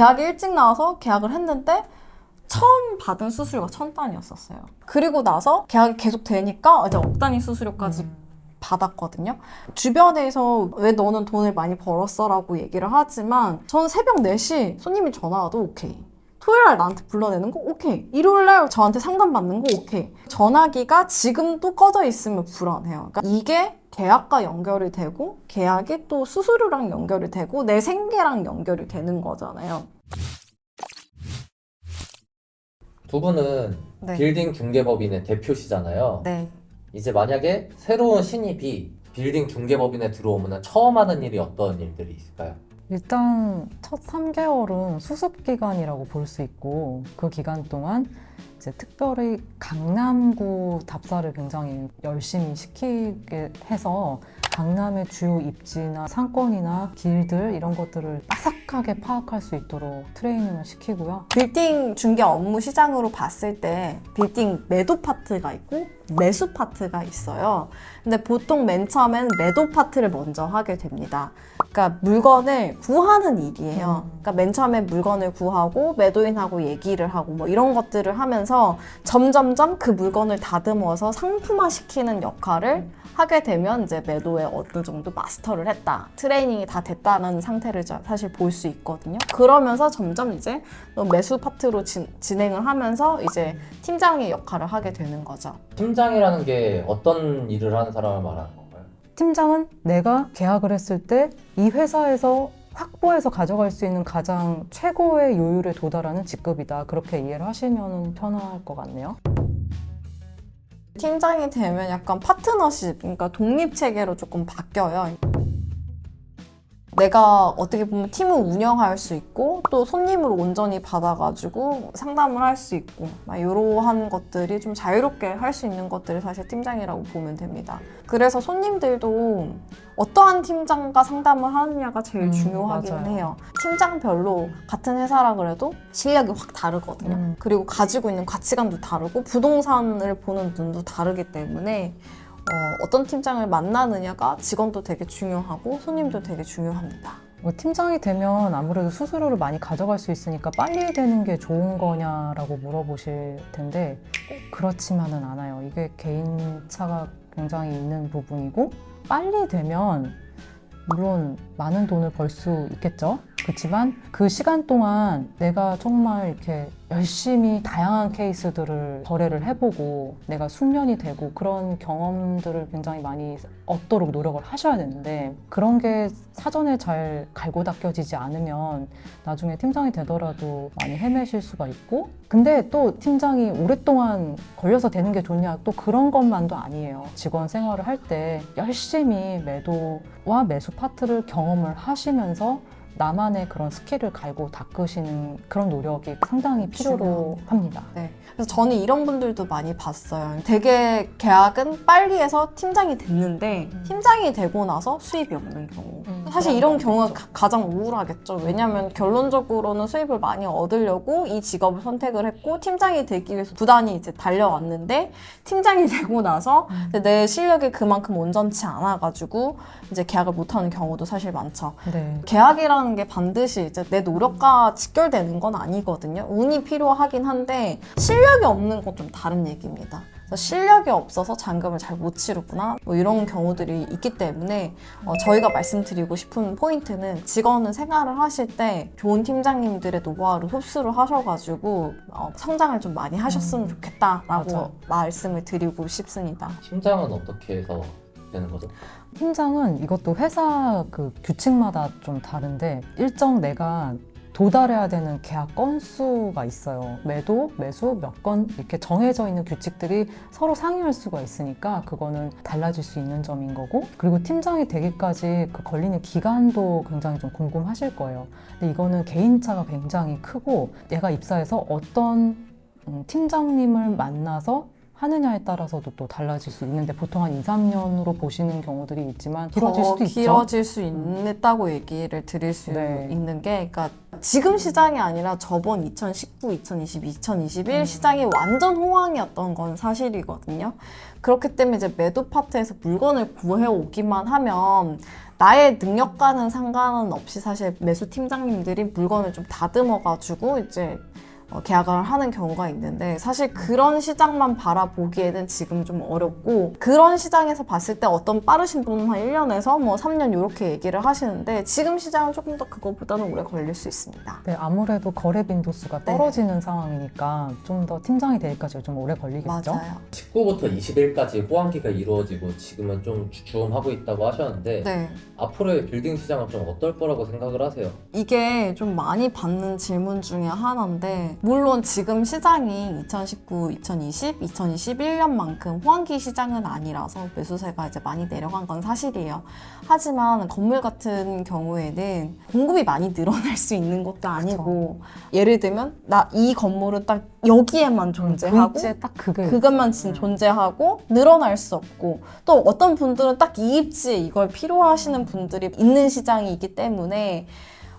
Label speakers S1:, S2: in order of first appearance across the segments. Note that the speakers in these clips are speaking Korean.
S1: 계약이 일찍 나와서 계약을 했는데 처음 받은 수수료가 천 단위였었어요. 그리고 나서 계약이 계속 되니까 이제 억 단위 수수료까지
S2: 음.
S1: 받았거든요. 주변에서 왜 너는 돈을 많이 벌었어 라고 얘기를 하지만 저는 새벽 4시 손님이 전화 와도 오케이. 토요일 날 나한테 불러내는 거 오케이. 일요일 날 저한테 상담 받는 거 오케이. 전화기가 지금도 꺼져 있으면 불안해요. 그러니까 이게 계약과 연결이 되고 계약이 또 수수료랑 연결이 되고 내 생계랑 연결이 되는 거잖아요.
S3: 두 분은
S1: 네.
S3: 빌딩 중개법인의 대표시잖아요.
S1: 네.
S3: 이제 만약에 새로운 신입이 빌딩 중개법인에 들어오면 처음 하는 일이 어떤 일들이 있을까요?
S2: 일단 첫 3개월은 수습 기간이라고 볼 수 있고 그 기간 동안 이제 특별히 강남구 답사를 굉장히 열심히 시키게 해서 강남의 주요 입지나 상권이나 길들 이런 것들을 빠삭하게 파악할 수 있도록 트레이닝을 시키고요.
S1: 빌딩 중개 업무 시장으로 봤을 때 빌딩 매도 파트가 있고 매수 파트가 있어요. 근데 보통 맨 처음엔 매도 파트를 먼저 하게 됩니다. 그러니까 물건을 구하는 일이에요.
S2: 음.
S1: 그러니까 맨 처음에 물건을 구하고 매도인하고 얘기를 하고 뭐 이런 것들을 하면서 점점점 그 물건을 다듬어서 상품화 시키는 역할을 하게 되면 이제 매도에 어느 정도 마스터를 했다. 트레이닝이 다 됐다는 상태를 자- 사실 볼 수 있거든요. 그러면서 점점 이제 매수 파트로 진, 진행을 하면서 이제 팀장의 역할을 하게 되는 거죠.
S3: 팀장이라는 게 어떤 일을 하는 사람을 말하는 건가요?
S2: 팀장은 내가 계약을 했을 때 이 회사에서 확보해서 가져갈 수 있는 가장 최고의 요율에 도달하는 직급이다. 그렇게 이해를 하시면 편할 것 같네요.
S1: 팀장이 되면 약간 파트너십, 그러니까 독립 체계로 조금 바뀌어요. 내가 어떻게 보면 팀을 운영할 수 있고 또 손님을 온전히 받아가지고 상담을 할 수 있고 막 이러한 것들이 좀 자유롭게 할 수 있는 것들이 사실 팀장이라고 보면 됩니다. 그래서 손님들도 어떠한 팀장과 상담을 하느냐가 제일
S2: 음,
S1: 중요하긴
S2: 맞아요.
S1: 해요. 팀장별로 같은 회사라 그래도 실력이 확 다르거든요.
S2: 음.
S1: 그리고 가지고 있는 가치관도 다르고 부동산을 보는 눈도 다르기 때문에 어, 어떤 팀장을 만나느냐가 직원도 되게 중요하고 손님도 되게 중요합니다.
S2: 뭐 팀장이 되면 아무래도 수수료를 많이 가져갈 수 있으니까 빨리 되는 게 좋은 거냐라고 물어보실 텐데 꼭 그렇지만은 않아요. 이게 개인차가 굉장히 있는 부분이고 빨리 되면 물론 많은 돈을 벌 수 있겠죠. 그렇지만 그 시간 동안 내가 정말 이렇게 열심히 다양한 케이스들을 거래를 해보고 내가 숙련이 되고 그런 경험들을 굉장히 많이 얻도록 노력을 하셔야 되는데 그런 게 사전에 잘 갈고 닦여지지 않으면 나중에 팀장이 되더라도 많이 헤매실 수가 있고 근데 또 팀장이 오랫동안 걸려서 되는 게 좋냐 또 그런 것만도 아니에요. 직원 생활을 할 때 열심히 매도와 매수 파트를 경험을 하시면서 나만의 그런 스킬을 갈고 닦으시는 그런 노력이 상당히 필요로
S1: 중요합니다.
S2: 합니다.
S1: 네. 그래서 저는 이런 분들도 많이 봤어요. 되게 계약은 빨리 해서 팀장이 됐는데
S2: 음.
S1: 팀장이 되고 나서 수입이 없는 경우.
S2: 음,
S1: 사실 이런
S2: 경우도
S1: 경우가. 가- 가장 우울하겠죠. 왜냐하면 결론적으로는 수입을 많이 얻으려고 이 직업을 선택을 했고 팀장이 되기 위해서 부단히 이제 달려왔는데 팀장이 되고 나서
S2: 음.
S1: 내 실력이 그만큼 온전치 않아가지고 이제 계약을 못하는 경우도 사실 많죠.
S2: 네.
S1: 계약이라는 게 반드시 이제 내 노력과 직결되는 건 아니거든요. 운이 필요하긴 한데 실력이 없는 건 좀 다른 얘기입니다. 실력이 없어서 잔금을 잘 못 치르구나 뭐 이런 경우들이 있기 때문에 어, 저희가 말씀드리고 싶은 포인트는 직원은 생활을 하실 때 좋은 팀장님들의 노하우를 흡수를 하셔가지고 어, 성장을 좀 많이 하셨으면
S2: 음,
S1: 좋겠다라고
S2: 맞아.
S1: 말씀을 드리고 싶습니다.
S3: 팀장은 어떻게 해서 되는 거죠?
S2: 팀장은 이것도 회사 그 규칙마다 좀 다른데 일정 내가 도달해야 되는 계약 건수가 있어요. 매도, 매수 몇 건 이렇게 정해져 있는 규칙들이 서로 상의할 수가 있으니까 그거는 달라질 수 있는 점인 거고 그리고 팀장이 되기까지 그 걸리는 기간도 굉장히 좀 궁금하실 거예요. 근데 이거는 개인차가 굉장히 크고 얘가 입사해서 어떤 음, 팀장님을 만나서 하느냐에 따라서도 또 달라질 수 있는데 보통 한 2, 3년으로 보시는 경우들이 있지만 길어질
S1: 더
S2: 수도 있죠.
S1: 길어질 수 있다고 얘기를 드릴 수
S2: 네.
S1: 있는 게, 그러니까 지금 시장이 아니라 저번 2019, 2020, 2021
S2: 음.
S1: 시장이 완전 호황이었던 건 사실이거든요. 그렇기 때문에 이제 매도 파트에서 물건을 구해 오기만 하면 나의 능력과는 상관은 없이 사실 매수 팀장님들이 물건을 좀 다듬어가지고 이제 어, 계약을 하는 경우가 있는데 사실 그런 시장만 바라보기에는 지금 좀 어렵고 그런 시장에서 봤을 때 어떤 빠르신 분은 한 1년에서 뭐 3년 이렇게 얘기를 하시는데 지금 시장은 조금 더 그거보다는 오래 걸릴 수 있습니다.
S2: 네, 아무래도 거래 빈도수가 떨어지는 상황이니까 좀 더 팀장이 되기까지 좀 오래 걸리겠죠.
S1: 맞아요.
S3: 19부터 20일까지 호황기가 이루어지고 지금은 좀 주춤하고 있다고 하셨는데
S1: 네.
S3: 앞으로의 빌딩 시장은 좀 어떨 거라고 생각을 하세요?
S1: 이게 좀 많이 받는 질문 중에 하나인데 물론 지금 시장이 2019, 2020, 2021년만큼 호황기 시장은 아니라서 매수세가 이제 많이 내려간 건 사실이에요. 하지만 건물 같은 경우에는 공급이 많이 늘어날 수 있는 것도 아니고 예를 들면 나 이 건물은 딱 여기에만 존재하고
S2: 그 입지에 딱 그게
S1: 그것만. 진 존재하고 늘어날 수 없고 또 어떤 분들은 딱 이 입지에 이걸 필요하시는 분들이 있는 시장이기 때문에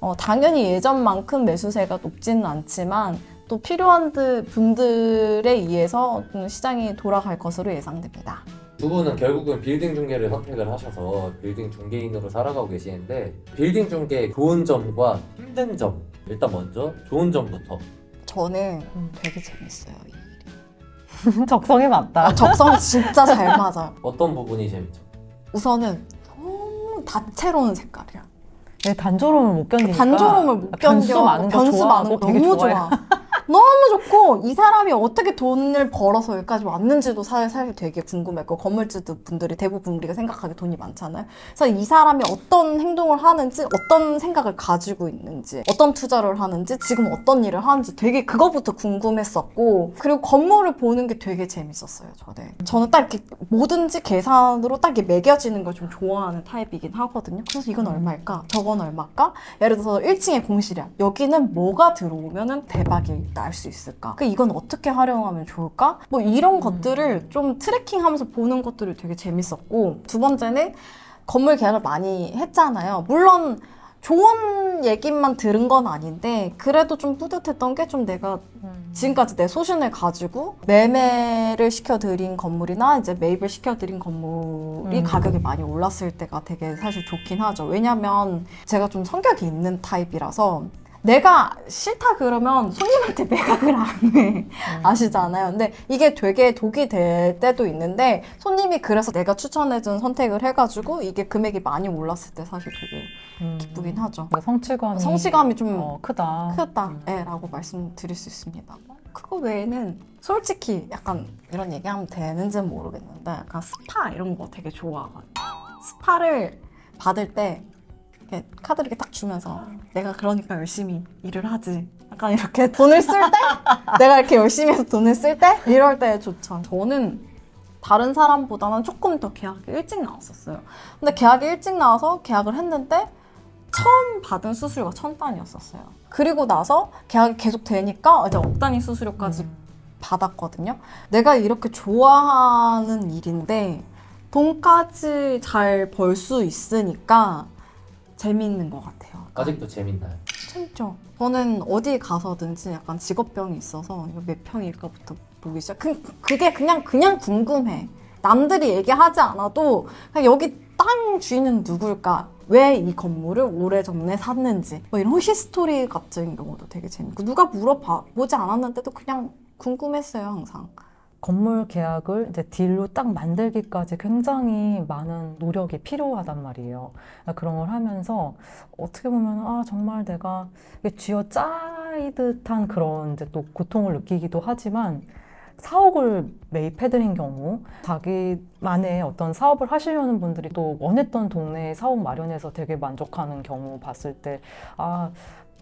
S1: 어, 당연히 예전만큼 매수세가 높지는 않지만 또 필요한 드- 분들에 의해서 좀 시장이 돌아갈 것으로 예상됩니다.
S3: 두 분은 결국은 빌딩 중개를 선택을 하셔서 빌딩 중개인으로 살아가고 계시는데 빌딩 중개의 좋은 점과 힘든 점 일단 먼저 좋은 점부터
S1: 저는
S2: 음.
S1: 되게 재밌어요. 이 일이.
S2: 적성에 맞다.
S1: 아, 적성이 진짜 잘 맞아요.
S3: 어떤 부분이 재밌죠?
S1: 우선은 너무 다채로운 색깔이야.
S2: 네, 단조로움을 못 견디니까
S1: 단조로움을 못 견뎌.
S2: 변수 많은 거
S1: 변수
S2: 좋아하고
S1: 많은 거
S2: 되게
S1: 너무
S2: 좋아해.
S1: 좋아. 너무 좋고 이 사람이 어떻게 돈을 벌어서 여기까지 왔는지도 사실, 사실 되게 궁금했고 건물주 분들이 대부분 우리가 생각하기 돈이 많잖아요. 그래서 이 사람이 어떤 행동을 하는지 어떤 생각을 가지고 있는지 어떤 투자를 하는지 지금 어떤 일을 하는지 되게 그거부터 궁금했었고 그리고 건물을 보는 게 되게 재밌었어요. 저는 저는 딱 이렇게 뭐든지 계산으로 딱 이렇게 매겨지는 걸 좀 좋아하는 타입이긴 하거든요. 그래서 이건 얼마일까? 저건 얼마일까? 예를 들어서 1층에 공실이야. 여기는 뭐가 들어오면은 대박이 날 수 있을까? 그 이건 어떻게 활용하면 좋을까? 뭐 이런 것들을 좀 트래킹하면서 보는 것들이 되게 재밌었고 두 번째는 건물 계약을 많이 했잖아요. 물론 좋은 얘기만 들은 건 아닌데 그래도 좀 뿌듯했던 게 좀 내가
S2: 음.
S1: 지금까지 내 소신을 가지고 매매를 시켜드린 건물이나 이제 매입을 시켜드린 건물이
S2: 음.
S1: 가격이 많이 올랐을 때가 되게 사실 좋긴 하죠. 왜냐면 제가 좀 성격이 있는 타입이라서 내가 싫다 그러면 손님한테 매각을 안 해. 아시잖아요. 근데 이게 되게 독이 될 때도 있는데 손님이 그래서 내가 추천해준 선택을 해가지고 이게 금액이 많이 올랐을 때 사실 되게
S2: 음.
S1: 기쁘긴 하죠.
S2: 뭔가 성취감이
S1: 성취감이 좀
S2: 어, 크다.
S1: 크다,
S2: 음.
S1: 예, 라고 말씀드릴 수 있습니다. 그거 외에는 솔직히 약간 이런 얘기하면 되는지는 모르겠는데 약간 스파 이런 거 되게 좋아하거든요. 스파를 받을 때 이렇게 카드 이렇게 딱 주면서 내가 그러니까 열심히 일을 하지. 약간 이렇게 돈을 쓸 때 내가 이렇게 열심히 해서 돈을 쓸 때 이럴 때 좋죠. 저는 다른 사람보다는 조금 더 계약이 일찍 나왔었어요. 근데 계약이 일찍 나와서 계약을 했는데 처음 받은 수수료가 천 단위였었어요. 그리고 나서 계약이 계속 되니까 이제 억 단위 수수료까지
S2: 음.
S1: 받았거든요. 내가 이렇게 좋아하는 일인데 돈까지 잘 벌 수 있으니까 재미있는 것 같아요.
S3: 아직도 재밌나요?
S1: 재밌죠. 저는 어디 가서든지 약간 직업병이 있어서 이거 몇 평일까부터 보기 시작. 그, 그게 그냥 그냥 궁금해. 남들이 얘기하지 않아도 그냥 여기 땅 주인은 누굴까? 왜 이 건물을 오래전에 샀는지 뭐 이런 히스토리 같은 경우도 되게 재밌고 누가 물어봐 보지 않았는데도 그냥 궁금했어요 항상.
S2: 건물 계약을 이제 딜로 딱 만들기까지 굉장히 많은 노력이 필요하단 말이에요. 그러니까 그런 걸 하면서 어떻게 보면 아 정말 내가 쥐어 짜이듯한 그런 이제 또 고통을 느끼기도 하지만 사옥을 매입해드린 경우 자기만의 어떤 사업을 하시려는 분들이 또 원했던 동네에 사옥 마련해서 되게 만족하는 경우 봤을 때아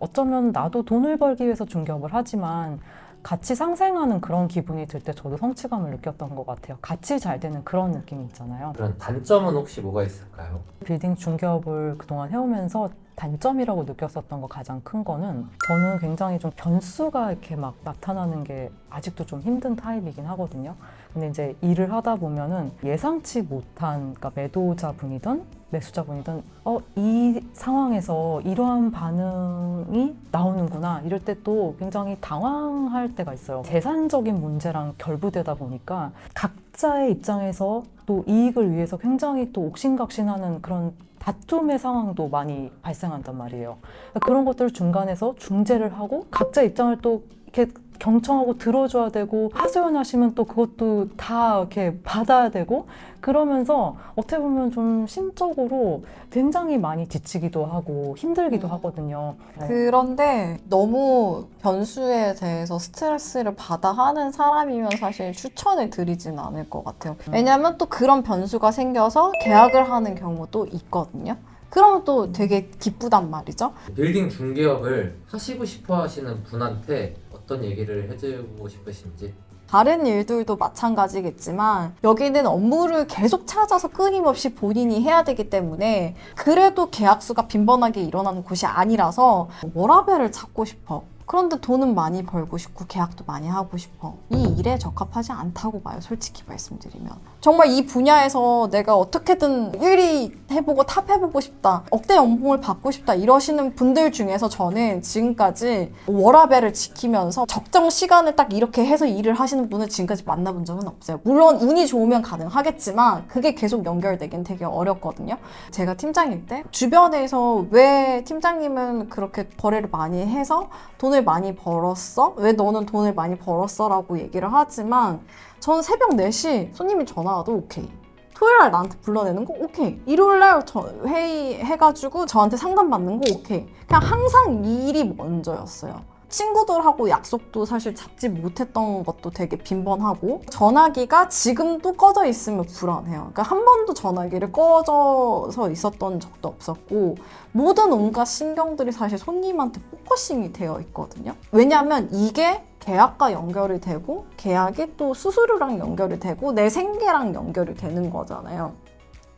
S2: 어쩌면 나도 돈을 벌기 위해서 중개업을 하지만 같이 상생하는 그런 기분이 들 때 저도 성취감을 느꼈던 것 같아요. 같이 잘 되는 그런 느낌이 있잖아요.
S3: 그런 단점은 혹시 뭐가 있을까요?
S2: 빌딩 중개업을 그동안 해오면서 단점이라고 느꼈었던 거 가장 큰 거는 저는 굉장히 좀 변수가 이렇게 막 나타나는 게 아직도 좀 힘든 타입이긴 하거든요. 근데 이제 일을 하다 보면은 예상치 못한 그러니까 매도자분이든 매수자분이든 어, 이 상황에서 이러한 반응이 나오는구나 이럴 때 또 굉장히 당황할 때가 있어요. 재산적인 문제랑 결부되다 보니까 각자의 입장에서 또 이익을 위해서 굉장히 또 옥신각신하는 그런 다툼의 상황도 많이 발생한단 말이에요. 그러니까 그런 것들을 중간에서 중재를 하고 각자 입장을 또 이렇게 경청하고 들어줘야 되고 하소연하시면 또 그것도 다 이렇게 받아야 되고 그러면서 어떻게 보면 좀 심적으로 굉장히 많이 지치기도 하고 힘들기도
S1: 음.
S2: 하거든요.
S1: 그런데 너무 변수에 대해서 스트레스를 받아 하는 사람이면 사실 추천을 드리진 않을 것 같아요. 왜냐면 또 그런 변수가 생겨서 계약을 하는 경우도 있거든요. 그러면 또 되게 기쁘단 말이죠.
S3: 빌딩 중개업을 하시고 싶어 하시는 분한테 어떤 얘기를 해주고 싶으신지
S1: 다른 일들도 마찬가지겠지만 여기는 업무를 계속 찾아서 끊임없이 본인이 해야 되기 때문에 그래도 계약수가 빈번하게 일어나는 곳이 아니라서 워라벨을 찾고 싶어. 그런데 돈은 많이 벌고 싶고 계약도 많이 하고 싶어. 이 일에 적합하지 않다고 봐요. 솔직히 말씀드리면. 정말 이 분야에서 내가 어떻게든 1위 해보고 탑 해보고 싶다. 억대 연봉을 받고 싶다. 이러시는 분들 중에서 저는 지금까지 워라벨을 지키면서 적정 시간을 딱 이렇게 해서 일을 하시는 분을 지금까지 만나본 적은 없어요. 물론 운이 좋으면 가능하겠지만 그게 계속 연결되긴 되게 어렵거든요. 제가 팀장일 때 주변에서 왜 팀장님은 그렇게 거래를 많이 해서 돈을 많이 벌었어? 왜 너는 돈을 많이 벌었어? 라고 얘기를 하지만 전 새벽 4시 손님이 전화 와도 오케이. 토요일 날 나한테 불러내는 거 오케이. 일요일 날저 회의 해가지고 저한테 상담 받는 거 오케이. 그냥 항상 이 일이 먼저였어요. 친구들하고 약속도 사실 잡지 못했던 것도 되게 빈번하고 전화기가 지금도 꺼져 있으면 불안해요. 그러니까 한 번도 전화기를 꺼져서 있었던 적도 없었고 모든 온갖 신경들이 사실 손님한테 포커싱이 되어 있거든요. 왜냐하면 이게 계약과 연결이 되고 계약이 또 수수료랑 연결이 되고 내 생계랑 연결이 되는 거잖아요.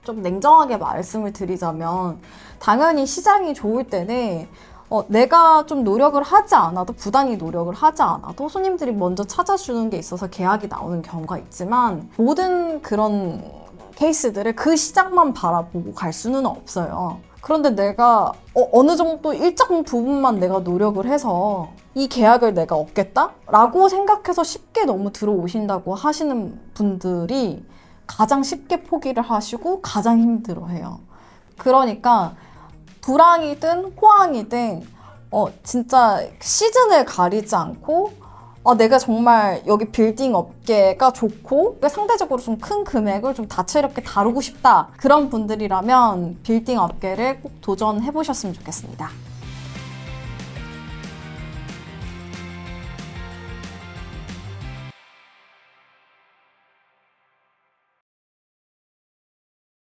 S1: 좀 냉정하게 말씀을 드리자면 당연히 시장이 좋을 때는 어, 내가 좀 노력을 하지 않아도 부단히 노력을 하지 않아도 손님들이 먼저 찾아주는 게 있어서 계약이 나오는 경우가 있지만 모든 그런 케이스들을 그 시장만 바라보고 갈 수는 없어요. 그런데 내가 어, 느 정도 일정 부분만 내가 노력을 해서 이 계약을 내가 얻겠다? 라고 생각해서 쉽게 너무 들어오신다고 하시는 분들이 가장 쉽게 포기를 하시고 가장 힘들어해요. 그러니까 불황이든 호황이든 어 진짜 시즌을 가리지 않고 어, 내가 정말 여기 빌딩 업계가 좋고 상대적으로 좀 큰 금액을 좀 다채롭게 다루고 싶다 그런 분들이라면 빌딩 업계를 꼭 도전해 보셨으면 좋겠습니다.